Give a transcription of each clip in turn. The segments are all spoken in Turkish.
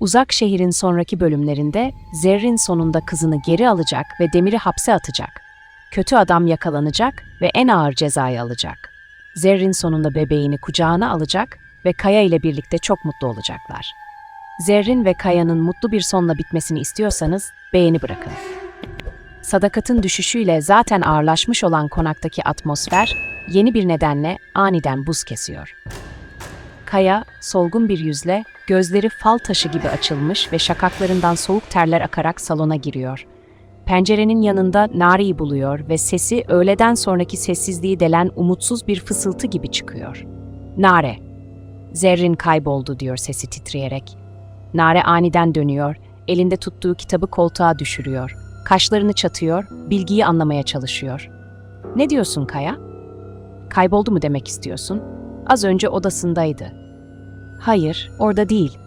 Uzak şehrin sonraki bölümlerinde Zerrin sonunda kızını geri alacak ve Demir'i hapse atacak. Kötü adam yakalanacak ve en ağır cezayı alacak. Zerrin sonunda bebeğini kucağına alacak ve Kaya ile birlikte çok mutlu olacaklar. Zerrin ve Kaya'nın mutlu bir sonla bitmesini istiyorsanız beğeni bırakın. Sadakatın düşüşüyle zaten ağırlaşmış olan konaktaki atmosfer yeni bir nedenle aniden buz kesiyor. Kaya, solgun bir yüzle, gözleri fal taşı gibi açılmış ve şakaklarından soğuk terler akarak salona giriyor. Pencerenin yanında Nari'yi buluyor ve sesi öğleden sonraki sessizliği delen umutsuz bir fısıltı gibi çıkıyor. Nare. Zerrin kayboldu diyor sesi titreyerek. Nare aniden dönüyor, elinde tuttuğu kitabı koltuğa düşürüyor. Kaşlarını çatıyor, bilgiyi anlamaya çalışıyor. Ne diyorsun Kaya? Kayboldu mu demek istiyorsun? Az önce odasındaydı. Hayır, orada değil.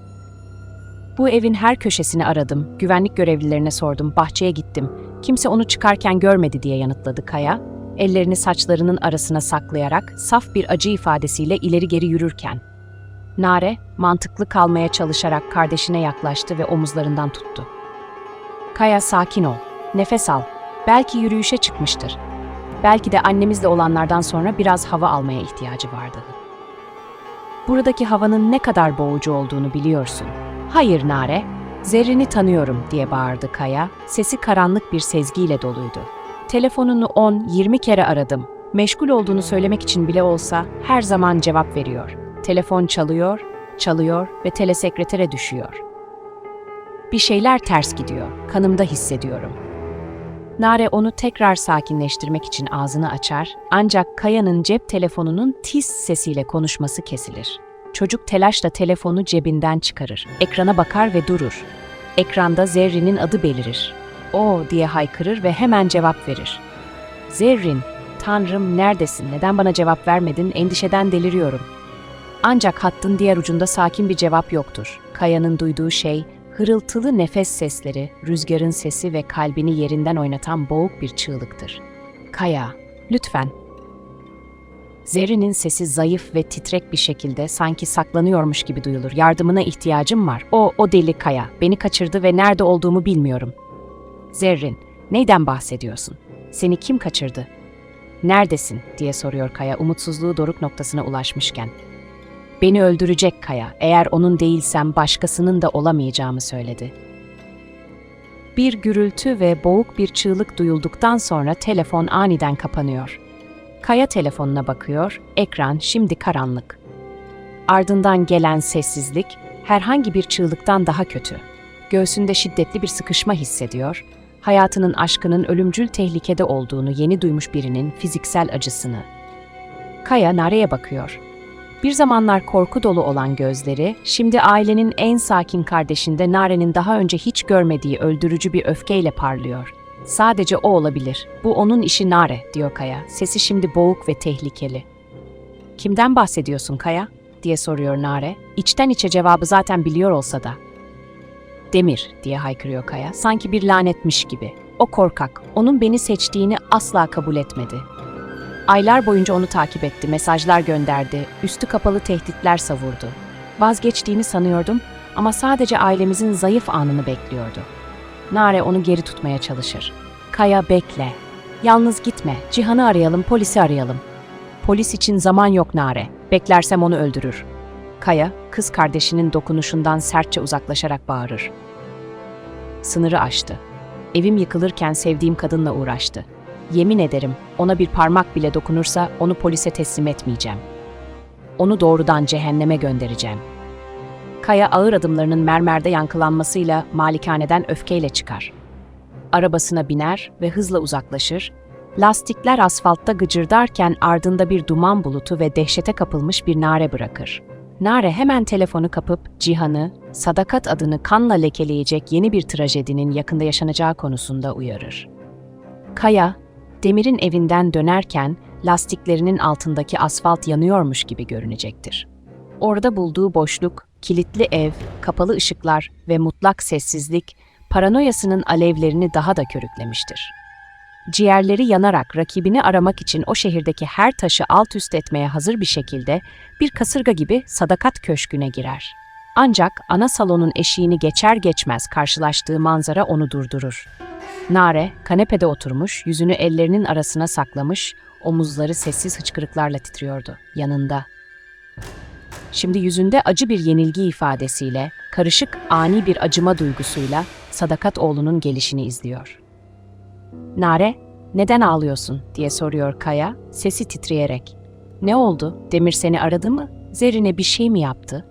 Bu evin her köşesini aradım, güvenlik görevlilerine sordum, bahçeye gittim. Kimse onu çıkarken görmedi diye yanıtladı Kaya. Ellerini saçlarının arasına saklayarak saf bir acı ifadesiyle ileri geri yürürken. Nare, mantıklı kalmaya çalışarak kardeşine yaklaştı ve omuzlarından tuttu. Kaya sakin ol, nefes al. Belki yürüyüşe çıkmıştır. Belki de annemizle olanlardan sonra biraz hava almaya ihtiyacı vardı. Buradaki havanın ne kadar boğucu olduğunu biliyorsun. Hayır Nare, Zerrin'i tanıyorum diye bağırdı Kaya. Sesi karanlık bir sezgiyle doluydu. Telefonunu 10-20 kere aradım. Meşgul olduğunu söylemek için bile olsa her zaman cevap veriyor. Telefon çalıyor, çalıyor ve telesekretere düşüyor. Bir şeyler ters gidiyor. Kanımda hissediyorum. Nare onu tekrar sakinleştirmek için ağzını açar ancak Kaya'nın cep telefonunun tiz sesiyle konuşması kesilir. Çocuk telaşla telefonu cebinden çıkarır. Ekrana bakar ve durur. Ekranda Zerrin'in adı belirir. O diye haykırır ve hemen cevap verir. Zerrin, Tanrım neredesin? Neden bana cevap vermedin? Endişeden deliriyorum. Ancak hattın diğer ucunda sakin bir cevap yoktur. Kaya'nın duyduğu şey hırıltılı nefes sesleri, rüzgarın sesi ve kalbini yerinden oynatan boğuk bir çığlıktır. Kaya, lütfen. Zerrin'in sesi zayıf ve titrek bir şekilde sanki saklanıyormuş gibi duyulur. Yardımına ihtiyacım var. O, o deli Kaya. Beni kaçırdı ve nerede olduğumu bilmiyorum. Zerrin, neyden bahsediyorsun? Seni kim kaçırdı? Neredesin? diye soruyor Kaya umutsuzluğu doruk noktasına ulaşmışken. Beni öldürecek Kaya. Eğer onun değilsem başkasının da olamayacağımı söyledi. Bir gürültü ve boğuk bir çığlık duyulduktan sonra telefon aniden kapanıyor. Kaya telefonuna bakıyor, ekran şimdi karanlık. Ardından gelen sessizlik herhangi bir çığlıktan daha kötü. Göğsünde şiddetli bir sıkışma hissediyor, hayatının aşkının ölümcül tehlikede olduğunu yeni duymuş birinin fiziksel acısını. Kaya Nare'ye bakıyor. Bir zamanlar korku dolu olan gözleri, şimdi ailenin en sakin kardeşinde Nare'nin daha önce hiç görmediği öldürücü bir öfkeyle parlıyor. Sadece o olabilir. Bu onun işi Nare, diyor Kaya. Sesi şimdi boğuk ve tehlikeli. Kimden bahsediyorsun Kaya? diye soruyor Nare. İçten içe cevabı zaten biliyor olsa da. Demir, diye haykırıyor Kaya. Sanki bir lanetmiş gibi. O korkak, onun beni seçtiğini asla kabul etmedi. Aylar boyunca onu takip etti, mesajlar gönderdi, üstü kapalı tehditler savurdu. Vazgeçtiğini sanıyordum ama sadece ailemizin zayıf anını bekliyordu. Nare onu geri tutmaya çalışır. Kaya bekle. Yalnız gitme. Cihan'ı arayalım, polisi arayalım. Polis için zaman yok Nare. Beklersem onu öldürür. Kaya, kız kardeşinin dokunuşundan sertçe uzaklaşarak bağırır. Sınırı aştı. Evim yıkılırken sevdiğim kadınla uğraştı. Yemin ederim ona bir parmak bile dokunursa onu polise teslim etmeyeceğim. Onu doğrudan cehenneme göndereceğim. Kaya ağır adımlarının mermerde yankılanmasıyla malikaneden öfkeyle çıkar. Arabasına biner ve hızla uzaklaşır. Lastikler asfaltta gıcırdarken ardında bir duman bulutu ve dehşete kapılmış bir Nare bırakır. Nare hemen telefonu kapıp Cihan'ı, Sadakat adını kanla lekeleyecek yeni bir trajedinin yakında yaşanacağı konusunda uyarır. Kaya, Demir'in evinden dönerken lastiklerinin altındaki asfalt yanıyormuş gibi görünecektir. Orada bulduğu boşluk, kilitli ev, kapalı ışıklar ve mutlak sessizlik paranoyasının alevlerini daha da körüklemiştir. Ciğerleri yanarak rakibini aramak için o şehirdeki her taşı alt üst etmeye hazır bir şekilde bir kasırga gibi sadakat köşküne girer. Ancak ana salonun eşiğini geçer geçmez karşılaştığı manzara onu durdurur. Nare, kanepede oturmuş, yüzünü ellerinin arasına saklamış, omuzları sessiz hıçkırıklarla titriyordu. Yanında. Şimdi yüzünde acı bir yenilgi ifadesiyle, karışık ani bir acıma duygusuyla Sadakat oğlunun gelişini izliyor. Nare, neden ağlıyorsun diye soruyor Kaya, sesi titreyerek. Ne oldu? Demir seni aradı mı? Zerrin'e bir şey mi yaptı?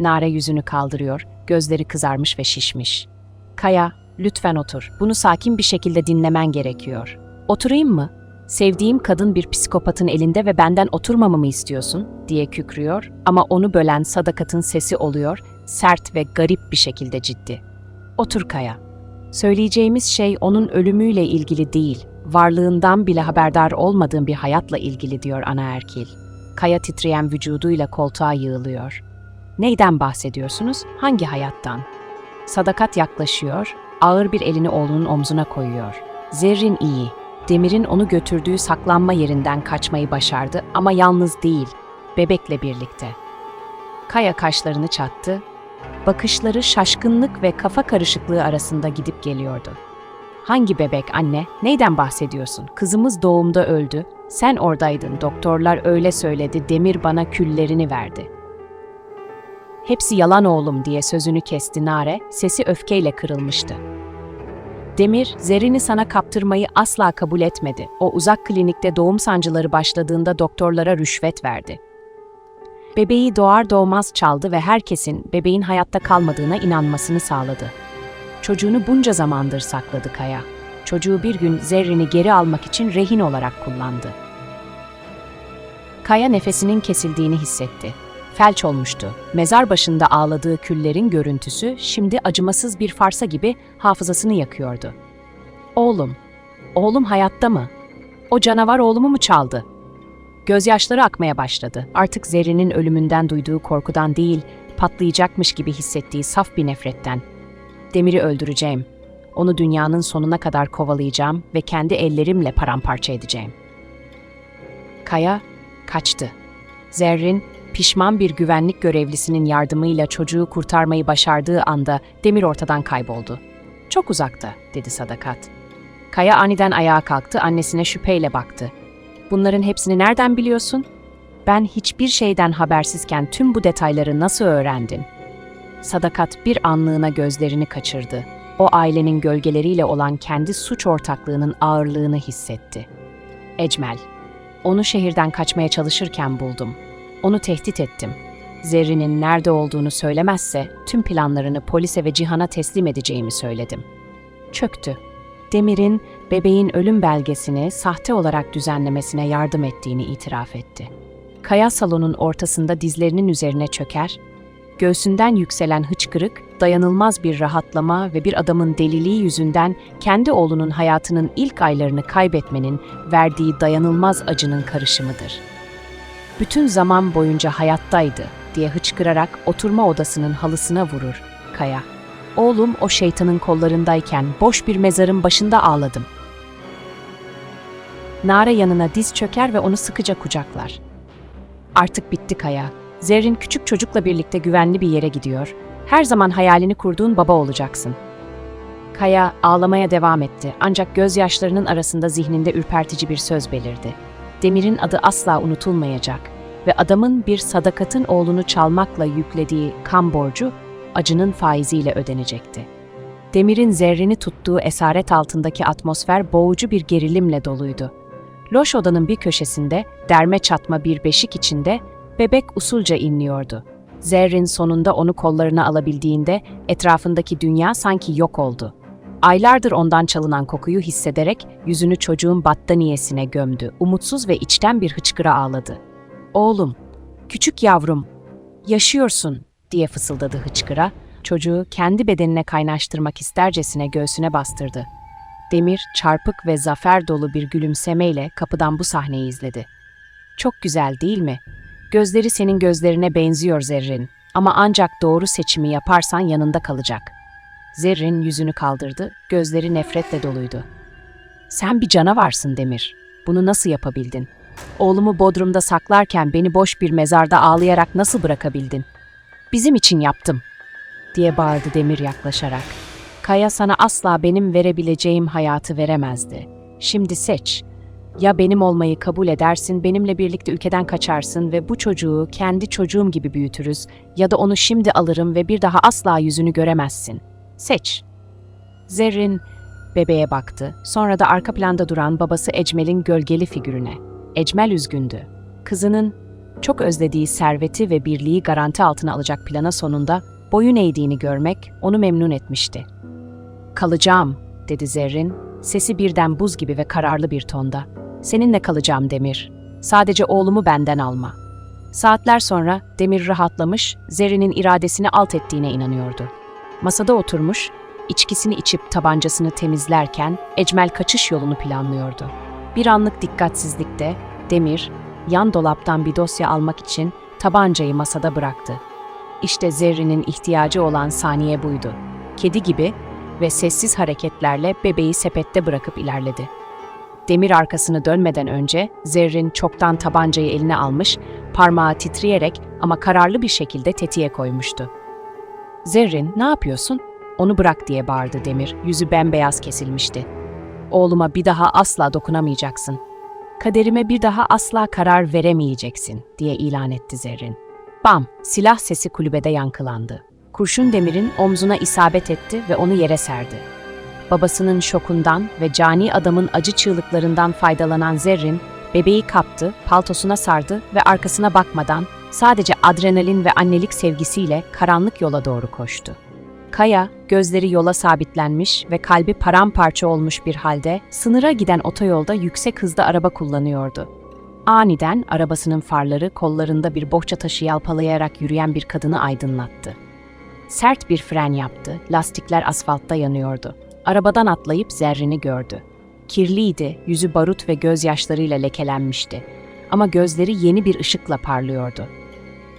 Nare yüzünü kaldırıyor, gözleri kızarmış ve şişmiş. Kaya, lütfen otur. Bunu sakin bir şekilde dinlemen gerekiyor. Oturayım mı? Sevdiğim kadın bir psikopatın elinde ve benden oturmamamı istiyorsun diye kükrüyor ama onu bölen sadakatın sesi oluyor, sert ve garip bir şekilde ciddi. Otur Kaya. Söyleyeceğimiz şey onun ölümüyle ilgili değil, varlığından bile haberdar olmadığın bir hayatla ilgili diyor ana erkil. Kaya titreyen vücuduyla koltuğa yığılıyor. Neyden bahsediyorsunuz? Hangi hayattan? Sadakat yaklaşıyor, ağır bir elini oğlunun omzuna koyuyor. Zerrin iyi. Demir'in onu götürdüğü saklanma yerinden kaçmayı başardı ama yalnız değil, bebekle birlikte. Kaya kaşlarını çattı, bakışları şaşkınlık ve kafa karışıklığı arasında gidip geliyordu. Hangi bebek anne? Neyden bahsediyorsun? Kızımız doğumda öldü. Sen oradaydın. Doktorlar öyle söyledi. Demir bana küllerini verdi. Hepsi yalan oğlum diye sözünü kesti Nare, sesi öfkeyle kırılmıştı. Demir, Zerrin'i sana kaptırmayı asla kabul etmedi. O uzak klinikte doğum sancıları başladığında doktorlara rüşvet verdi. Bebeği doğar doğmaz çaldı ve herkesin bebeğin hayatta kalmadığına inanmasını sağladı. Çocuğunu bunca zamandır sakladı Kaya. Çocuğu bir gün Zerrin'i geri almak için rehin olarak kullandı. Kaya nefesinin kesildiğini hissetti. Felç olmuştu. Mezar başında ağladığı küllerin görüntüsü şimdi acımasız bir farsa gibi hafızasını yakıyordu. Oğlum, oğlum hayatta mı? O canavar oğlumu mu çaldı? Gözyaşları akmaya başladı. Artık Zerrin'in ölümünden duyduğu korkudan değil, patlayacakmış gibi hissettiği saf bir nefretten. Demir'i öldüreceğim. Onu dünyanın sonuna kadar kovalayacağım ve kendi ellerimle paramparça edeceğim. Kaya kaçtı. Zerrin, pişman bir güvenlik görevlisinin yardımıyla çocuğu kurtarmayı başardığı anda Demir ortadan kayboldu. Çok uzakta, dedi Sadakat. Kaya aniden ayağa kalktı, annesine şüpheyle baktı. Bunların hepsini nereden biliyorsun? Ben hiçbir şeyden habersizken tüm bu detayları nasıl öğrendin? Sadakat bir anlığına gözlerini kaçırdı. O ailenin gölgeleriyle olan kendi suç ortaklığının ağırlığını hissetti. Ecmel, onu şehirden kaçmaya çalışırken buldum. Onu tehdit ettim. Zerrin'in nerede olduğunu söylemezse tüm planlarını polise ve Cihan'a teslim edeceğimi söyledim. Çöktü. Demir'in bebeğin ölüm belgesini sahte olarak düzenlemesine yardım ettiğini itiraf etti. Kaya salonun ortasında dizlerinin üzerine çöker, göğsünden yükselen hıçkırık, dayanılmaz bir rahatlama ve bir adamın deliliği yüzünden kendi oğlunun hayatının ilk aylarını kaybetmenin verdiği dayanılmaz acının karışımıdır. Bütün zaman boyunca hayattaydı diye hıçkırarak oturma odasının halısına vurur Kaya. Oğlum o şeytanın kollarındayken boş bir mezarın başında ağladım. Nare yanına diz çöker ve onu sıkıca kucaklar. Artık bitti Kaya. Zerrin küçük çocukla birlikte güvenli bir yere gidiyor. Her zaman hayalini kurduğun baba olacaksın. Kaya ağlamaya devam etti ancak gözyaşlarının arasında zihninde ürpertici bir söz belirdi. Demir'in adı asla unutulmayacak ve adamın bir sadakatın oğlunu çalmakla yüklediği kan borcu acının faiziyle ödenecekti. Demir'in zerrini tuttuğu esaret altındaki atmosfer boğucu bir gerilimle doluydu. Loş odanın bir köşesinde, derme çatma bir beşik içinde bebek usulca inliyordu. Zerrin sonunda onu kollarına alabildiğinde etrafındaki dünya sanki yok oldu. Aylardır ondan çalınan kokuyu hissederek yüzünü çocuğun battaniyesine gömdü. Umutsuz ve içten bir hıçkıra ağladı. "Oğlum, küçük yavrum, yaşıyorsun." diye fısıldadı hıçkıra. Çocuğu kendi bedenine kaynaştırmak istercesine göğsüne bastırdı. Demir çarpık ve zafer dolu bir gülümsemeyle kapıdan bu sahneyi izledi. Çok güzel değil mi? Gözleri senin gözlerine benziyor Zerrin ama ancak doğru seçimi yaparsan yanında kalacak. Zerrin yüzünü kaldırdı, gözleri nefretle doluydu. Sen bir canavarsın Demir. Bunu nasıl yapabildin? Oğlumu Bodrum'da saklarken beni boş bir mezarda ağlayarak nasıl bırakabildin? bizim için yaptım, diye bağırdı Demir yaklaşarak. Kaya sana asla benim verebileceğim hayatı veremezdi. Şimdi seç. Ya benim olmayı kabul edersin, benimle birlikte ülkeden kaçarsın ve bu çocuğu kendi çocuğum gibi büyütürüz ya da onu şimdi alırım ve bir daha asla yüzünü göremezsin. Seç. Zerrin bebeğe baktı. Sonra da arka planda duran babası Ecmel'in gölgeli figürüne. Ecmel üzgündü. Kızının çok özlediği serveti ve birliği garanti altına alacak plana sonunda boyun eğdiğini görmek onu memnun etmişti. Kalacağım, dedi Zerrin, sesi birden buz gibi ve kararlı bir tonda. Seninle kalacağım Demir. Sadece oğlumu benden alma. Saatler sonra Demir rahatlamış, Zerrin'in iradesini alt ettiğine inanıyordu. Masada oturmuş, içkisini içip tabancasını temizlerken Ecmel kaçış yolunu planlıyordu. Bir anlık dikkatsizlikte Demir, yan dolaptan bir dosya almak için tabancayı masada bıraktı. İşte Zerrin'in ihtiyacı olan saniye buydu. Kedi gibi ve sessiz hareketlerle bebeği sepette bırakıp ilerledi. Demir arkasını dönmeden önce Zerrin çoktan tabancayı eline almış, parmağı titreyerek ama kararlı bir şekilde tetiğe koymuştu. Zerrin, ne yapıyorsun? Onu bırak diye bağırdı Demir, yüzü bembeyaz kesilmişti. Oğluma bir daha asla dokunamayacaksın. Kaderime bir daha asla karar veremeyeceksin diye ilan etti Zerrin. Bam, silah sesi kulübede yankılandı. Kurşun Demir'in omzuna isabet etti ve onu yere serdi. Babasının şokundan ve cani adamın acı çığlıklarından faydalanan Zerrin, bebeği kaptı, paltosuna sardı ve arkasına bakmadan sadece adrenalin ve annelik sevgisiyle karanlık yola doğru koştu. Kaya, gözleri yola sabitlenmiş ve kalbi paramparça olmuş bir halde sınıra giden otoyolda yüksek hızda araba kullanıyordu. Aniden arabasının farları kollarında bir bohça taşı yalpalayarak yürüyen bir kadını aydınlattı. Sert bir fren yaptı, lastikler asfaltta yanıyordu. Arabadan atlayıp Zerrin'i gördü. Kirliydi, yüzü barut ve gözyaşlarıyla lekelenmişti. Ama gözleri yeni bir ışıkla parlıyordu.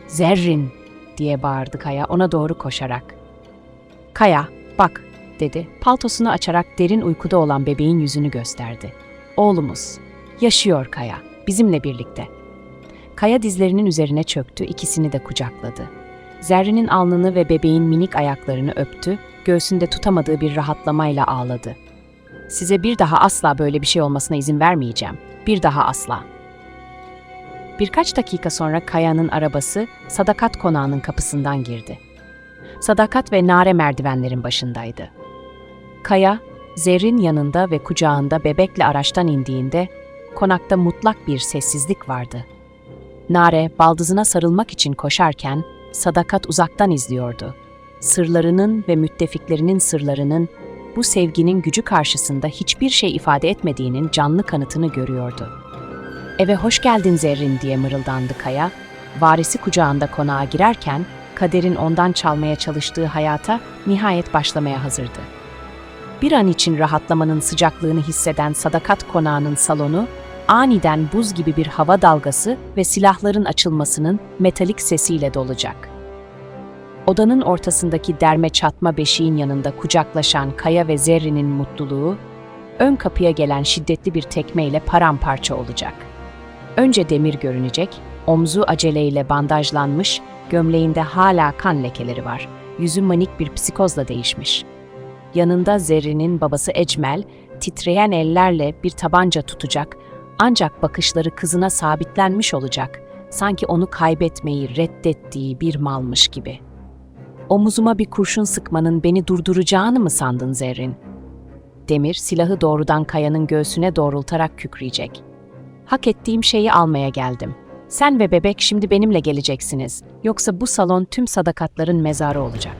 Zerrin diye bağırdı Kaya ona doğru koşarak. Kaya, bak dedi. Paltosunu açarak derin uykuda olan bebeğin yüzünü gösterdi. Oğlumuz. Yaşıyor Kaya. Bizimle birlikte. Kaya dizlerinin üzerine çöktü, ikisini de kucakladı. Zerrin'in alnını ve bebeğin minik ayaklarını öptü, göğsünde tutamadığı bir rahatlamayla ağladı. Size bir daha asla böyle bir şey olmasına izin vermeyeceğim. Bir daha asla. Birkaç dakika sonra Kaya'nın arabası Sadakat Konağı'nın kapısından girdi. Sadakat ve Nare merdivenlerin başındaydı. Kaya, Zerrin yanında ve kucağında bebekle araçtan indiğinde konakta mutlak bir sessizlik vardı. Nare baldızına sarılmak için koşarken Sadakat uzaktan izliyordu. Sırlarının ve müttefiklerinin sırlarının bu sevginin gücü karşısında hiçbir şey ifade etmediğinin canlı kanıtını görüyordu. Eve hoş geldin Zerrin diye mırıldandı Kaya, varisi kucağında konağa girerken kaderin ondan çalmaya çalıştığı hayata nihayet başlamaya hazırdı. Bir an için rahatlamanın sıcaklığını hisseden Sadakat Konağı'nın salonu, aniden buz gibi bir hava dalgası ve silahların açılmasının metalik sesiyle dolacak. Odanın ortasındaki derme çatma beşiğin yanında kucaklaşan Kaya ve Zerrin'in mutluluğu, ön kapıya gelen şiddetli bir tekmeyle paramparça olacak. Önce Demir görünecek, omzu aceleyle bandajlanmış, gömleğinde hala kan lekeleri var. Yüzü manik bir psikozla değişmiş. Yanında Zerrin'in babası Ecmel, titreyen ellerle bir tabanca tutacak, ancak bakışları kızına sabitlenmiş olacak, sanki onu kaybetmeyi reddettiği bir malmış gibi. Omuzuma bir kurşun sıkmanın beni durduracağını mı sandın Zerrin? Demir silahı doğrudan Kaya'nın göğsüne doğrultarak kükreyecek. Hak ettiğim şeyi almaya geldim. Sen ve bebek şimdi benimle geleceksiniz. Yoksa bu salon tüm sadakatların mezarı olacak.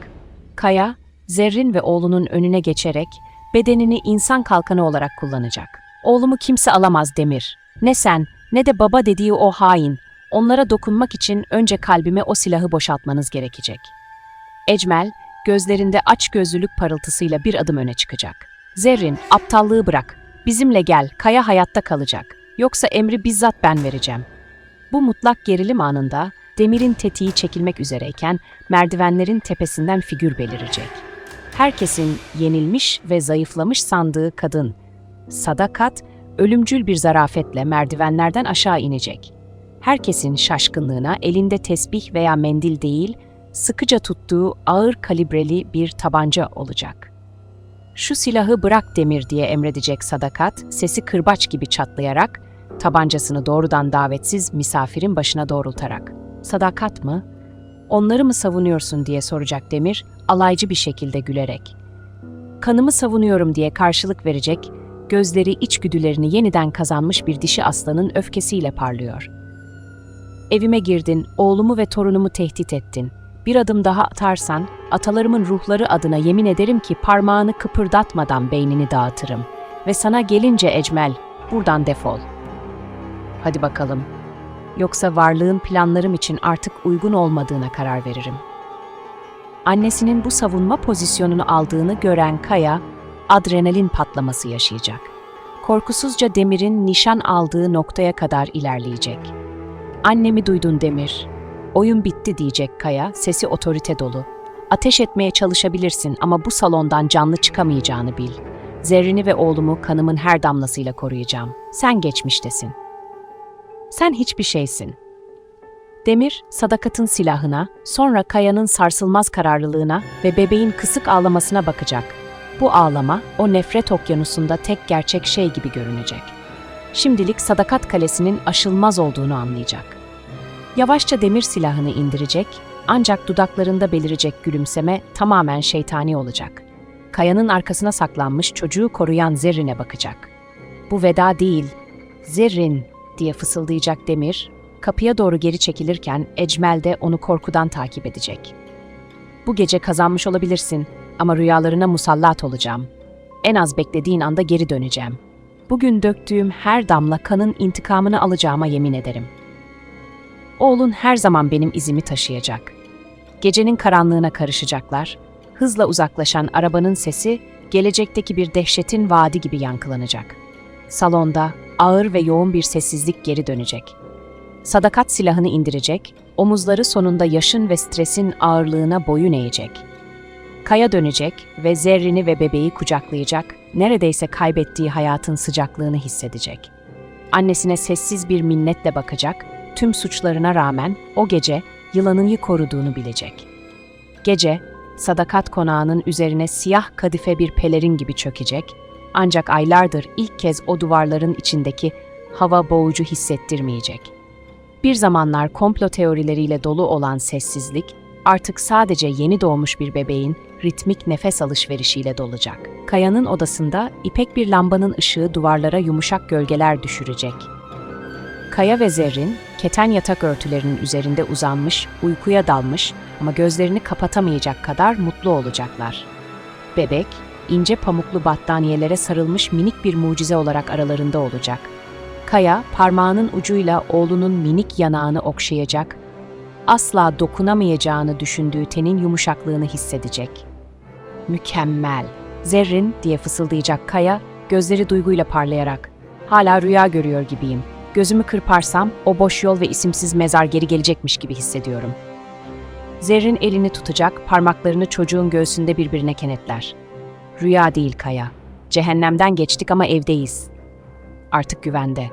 Kaya, Zerrin ve oğlunun önüne geçerek bedenini insan kalkanı olarak kullanacak. Oğlumu kimse alamaz Demir. Ne sen, ne de baba dediği o hain. Onlara dokunmak için önce kalbime o silahı boşaltmanız gerekecek. Ecmel, gözlerinde açgözlülük parıltısıyla bir adım öne çıkacak. Zerrin, aptallığı bırak. Bizimle gel, Kaya hayatta kalacak. Yoksa emri bizzat ben vereceğim. Bu mutlak gerilim anında demirin tetiği çekilmek üzereyken merdivenlerin tepesinden figür belirecek. Herkesin yenilmiş ve zayıflamış sandığı kadın, Sadakat, ölümcül bir zarafetle merdivenlerden aşağı inecek. Herkesin şaşkınlığına elinde tesbih veya mendil değil, sıkıca tuttuğu ağır kalibreli bir tabanca olacak. Şu silahı bırak Demir diye emredecek Sadakat, sesi kırbaç gibi çatlayarak, tabancasını doğrudan davetsiz misafirin başına doğrultarak. Sadakat mı? Onları mı savunuyorsun diye soracak Demir, alaycı bir şekilde gülerek. Kanımı savunuyorum diye karşılık verecek, gözleri içgüdülerini yeniden kazanmış bir dişi aslanın öfkesiyle parlıyor. Evime girdin, oğlumu ve torunumu tehdit ettin. Bir adım daha atarsan, atalarımın ruhları adına yemin ederim ki parmağını kıpırdatmadan beynini dağıtırım. Ve sana gelince Ecmel, buradan defol. Hadi bakalım. Yoksa varlığın planlarım için artık uygun olmadığına karar veririm. Annesinin bu savunma pozisyonunu aldığını gören Kaya, adrenalin patlaması yaşayacak. Korkusuzca Demir'in nişan aldığı noktaya kadar ilerleyecek. Annemi duydun Demir. Oyun bitti diyecek Kaya, sesi otorite dolu. Ateş etmeye çalışabilirsin ama bu salondan canlı çıkamayacağını bil. Zerrini ve oğlumu kanımın her damlasıyla koruyacağım. Sen geçmiştesin. Sen hiçbir şeysin. Demir, sadakatın silahına, sonra Kaya'nın sarsılmaz kararlılığına ve bebeğin kısık ağlamasına bakacak. Bu ağlama, o nefret okyanusunda tek gerçek şey gibi görünecek. Şimdilik Sadakat Kalesi'nin aşılmaz olduğunu anlayacak. Yavaşça demir silahını indirecek, ancak dudaklarında belirecek gülümseme tamamen şeytani olacak. Kayanın arkasına saklanmış çocuğu koruyan Zerrin'e bakacak. Bu veda değil, Zerrin diye fısıldayacak Demir, kapıya doğru geri çekilirken Ecmel de onu korkudan takip edecek. Bu gece kazanmış olabilirsin ama rüyalarına musallat olacağım. En az beklediğin anda geri döneceğim. Bugün döktüğüm her damla kanın intikamını alacağıma yemin ederim. Oğlun her zaman benim izimi taşıyacak. Gecenin karanlığına karışacaklar. Hızla uzaklaşan arabanın sesi gelecekteki bir dehşetin vaadi gibi yankılanacak. Salonda ağır ve yoğun bir sessizlik geri dönecek. Sadakat silahını indirecek, omuzları sonunda yaşın ve stresin ağırlığına boyun eğecek. Kaya dönecek ve zerrini ve bebeği kucaklayacak, neredeyse kaybettiği hayatın sıcaklığını hissedecek. Annesine sessiz bir minnetle bakacak, tüm suçlarına rağmen o gece yılanını koruduğunu bilecek. Gece, sadakat konağının üzerine siyah kadife bir pelerin gibi çökecek, ancak aylardır ilk kez o duvarların içindeki hava boğucu hissettirmeyecek. Bir zamanlar komplo teorileriyle dolu olan sessizlik, artık sadece yeni doğmuş bir bebeğin ritmik nefes alışverişiyle dolacak. Kaya'nın odasında ipek bir lambanın ışığı duvarlara yumuşak gölgeler düşürecek. Kaya ve Zerrin, keten yatak örtülerinin üzerinde uzanmış, uykuya dalmış ama gözlerini kapatamayacak kadar mutlu olacaklar. Bebek, ince pamuklu battaniyelere sarılmış minik bir mucize olarak aralarında olacak. Kaya, parmağının ucuyla oğlunun minik yanağını okşayacak, asla dokunamayacağını düşündüğü tenin yumuşaklığını hissedecek. Mükemmel. Zerrin diye fısıldayacak Kaya, gözleri duyguyla parlayarak. Hala rüya görüyor gibiyim. Gözümü kırparsam o boş yol ve isimsiz mezar geri gelecekmiş gibi hissediyorum. Zerrin elini tutacak, parmaklarını çocuğun göğsünde birbirine kenetler. Rüya değil Kaya. Cehennemden geçtik ama evdeyiz. Artık güvende.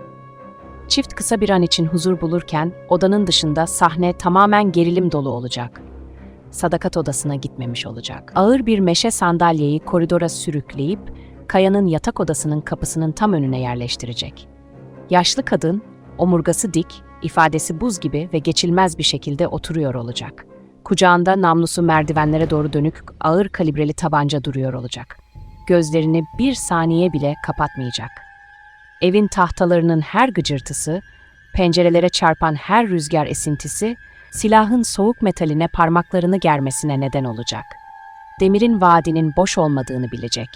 Çift kısa bir an için huzur bulurken odanın dışında sahne tamamen gerilim dolu olacak. Sadakat odasına gitmemiş olacak. Ağır bir meşe sandalyeyi koridora sürükleyip Kaya'nın yatak odasının kapısının tam önüne yerleştirecek. Yaşlı kadın, omurgası dik, ifadesi buz gibi ve geçilmez bir şekilde oturuyor olacak. Kucağında namlusu merdivenlere doğru dönük ağır kalibreli tabanca duruyor olacak. Gözlerini bir saniye bile kapatmayacak. Evin tahtalarının her gıcırtısı, pencerelere çarpan her rüzgar esintisi, silahın soğuk metaline parmaklarını germesine neden olacak. Demirin vaadinin boş olmadığını bilecek.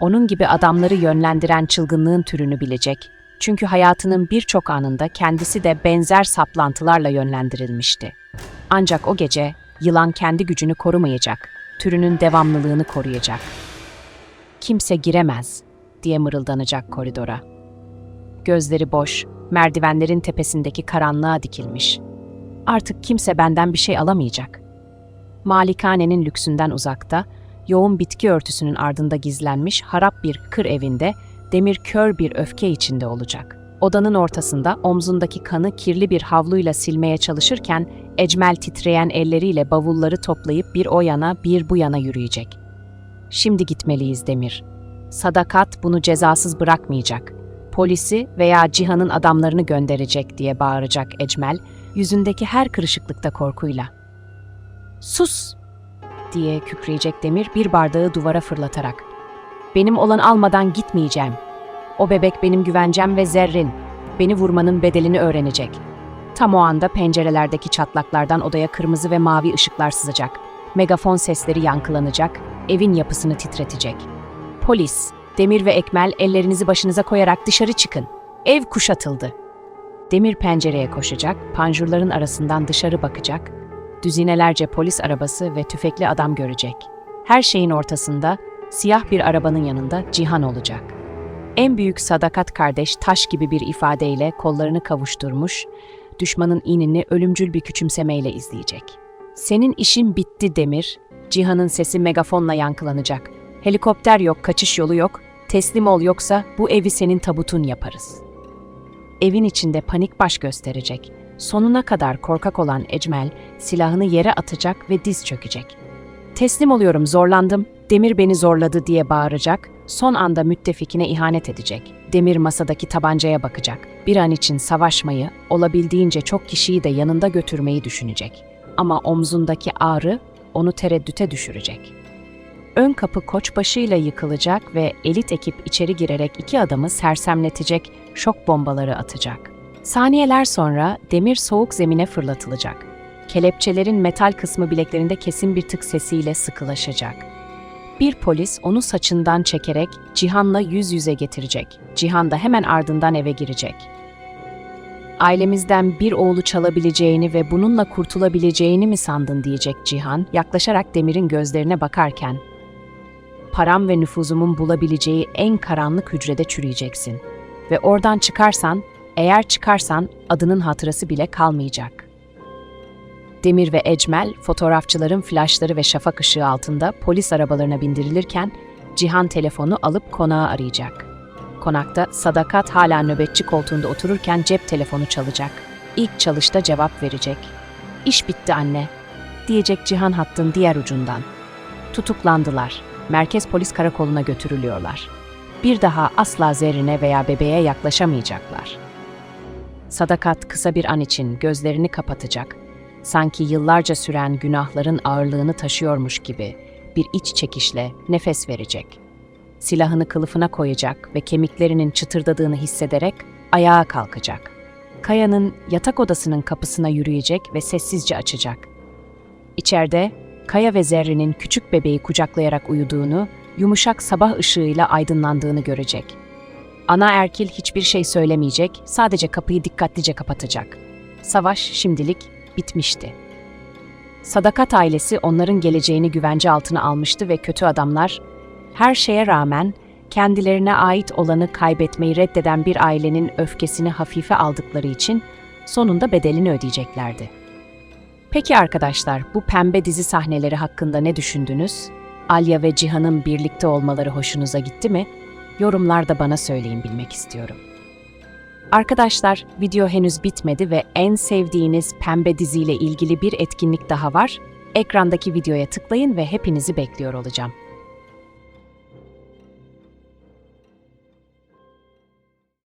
Onun gibi adamları yönlendiren çılgınlığın türünü bilecek. Çünkü hayatının birçok anında kendisi de benzer saplantılarla yönlendirilmişti. Ancak o gece yılan kendi gücünü korumayacak, türünün devamlılığını koruyacak. Kimse giremez diye mırıldanacak koridora. Gözleri boş, merdivenlerin tepesindeki karanlığa dikilmiş. Artık kimse benden bir şey alamayacak. Malikanenin lüksünden uzakta, yoğun bitki örtüsünün ardında gizlenmiş harap bir kır evinde Demir kör bir öfke içinde olacak. Odanın ortasında omzundaki kanı kirli bir havluyla silmeye çalışırken Ecmel titreyen elleriyle bavulları toplayıp bir o yana bir bu yana yürüyecek. Şimdi gitmeliyiz Demir. Sadakat bunu cezasız bırakmayacak. Polisi veya Cihan'ın adamlarını gönderecek diye bağıracak Ecmel, yüzündeki her kırışıklıkta korkuyla. Sus! diye kükreyecek Demir bir bardağı duvara fırlatarak. Benim olan almadan gitmeyeceğim. O bebek benim güvencem ve zerrin. Beni vurmanın bedelini öğrenecek. Tam o anda pencerelerdeki çatlaklardan odaya kırmızı ve mavi ışıklar sızacak. Megafon sesleri yankılanacak, evin yapısını titretecek. Polis, Demir ve Ekmel ellerinizi başınıza koyarak dışarı çıkın. Ev kuşatıldı. Demir pencereye koşacak, panjurların arasından dışarı bakacak, düzinelerce polis arabası ve tüfekli adam görecek. Her şeyin ortasında, siyah bir arabanın yanında Cihan olacak. En büyük sadakat kardeş taş gibi bir ifadeyle kollarını kavuşturmuş, düşmanın inini ölümcül bir küçümsemeyle izleyecek. Senin işin bitti Demir. Cihan'ın sesi megafonla yankılanacak. Helikopter yok, kaçış yolu yok. Teslim ol yoksa bu evi senin tabutun yaparız. Evin içinde panik baş gösterecek. Sonuna kadar korkak olan Ecmel silahını yere atacak ve diz çökecek. Teslim oluyorum, zorlandım. Demir beni zorladı diye bağıracak. Son anda müttefikine ihanet edecek. Demir masadaki tabancaya bakacak. Bir an için savaşmayı, olabildiğince çok kişiyi de yanında götürmeyi düşünecek. Ama omzundaki ağrı onu tereddüte düşürecek. Ön kapı koçbaşıyla yıkılacak ve elit ekip içeri girerek iki adamı sersemletecek, şok bombaları atacak. Saniyeler sonra demir soğuk zemine fırlatılacak. Kelepçelerin metal kısmı bileklerinde kesin bir tık sesiyle sıkılaşacak. Bir polis onu saçından çekerek Cihan'la yüz yüze getirecek. Cihan da hemen ardından eve girecek. Ailemizden bir oğlu çalabileceğini ve bununla kurtulabileceğini mi sandın diyecek Cihan, yaklaşarak Demir'in gözlerine bakarken. Param ve nüfuzumun bulabileceği en karanlık hücrede çürüyeceksin. Ve oradan çıkarsan, eğer çıkarsan adının hatırası bile kalmayacak.'' Demir ve Ecmel, fotoğrafçıların flaşları ve şafak ışığı altında polis arabalarına bindirilirken Cihan telefonu alıp konağı arayacak. Konakta Sadakat hala nöbetçi koltuğunda otururken cep telefonu çalacak. İlk çalışta cevap verecek. İş bitti anne, diyecek Cihan hattın diğer ucundan. Tutuklandılar. Merkez Polis Karakolu'na götürülüyorlar. Bir daha asla Zerrin'e veya bebeğe yaklaşamayacaklar. Sadakat kısa bir an için gözlerini kapatacak sanki yıllarca süren günahların ağırlığını taşıyormuş gibi bir iç çekişle nefes verecek. Silahını kılıfına koyacak ve kemiklerinin çıtırdadığını hissederek ayağa kalkacak. Kaya'nın yatak odasının kapısına yürüyecek ve sessizce açacak. İçeride Kaya ve Zerrin'in küçük bebeği kucaklayarak uyuduğunu, yumuşak sabah ışığıyla aydınlandığını görecek. Ana erkil hiçbir şey söylemeyecek, sadece kapıyı dikkatlice kapatacak. Savaş şimdilik bitmişti. Sadakat ailesi onların geleceğini güvence altına almıştı ve kötü adamlar, her şeye rağmen kendilerine ait olanı kaybetmeyi reddeden bir ailenin öfkesini hafife aldıkları için sonunda bedelini ödeyeceklerdi. Peki arkadaşlar, bu pembe dizi sahneleri hakkında ne düşündünüz? Alya ve Cihan'ın birlikte olmaları hoşunuza gitti mi? Yorumlarda bana söyleyin bilmek istiyorum. Arkadaşlar, video henüz bitmedi ve en sevdiğiniz pembe diziyle ilgili bir etkinlik daha var. Ekrandaki videoya tıklayın ve hepinizi bekliyor olacağım.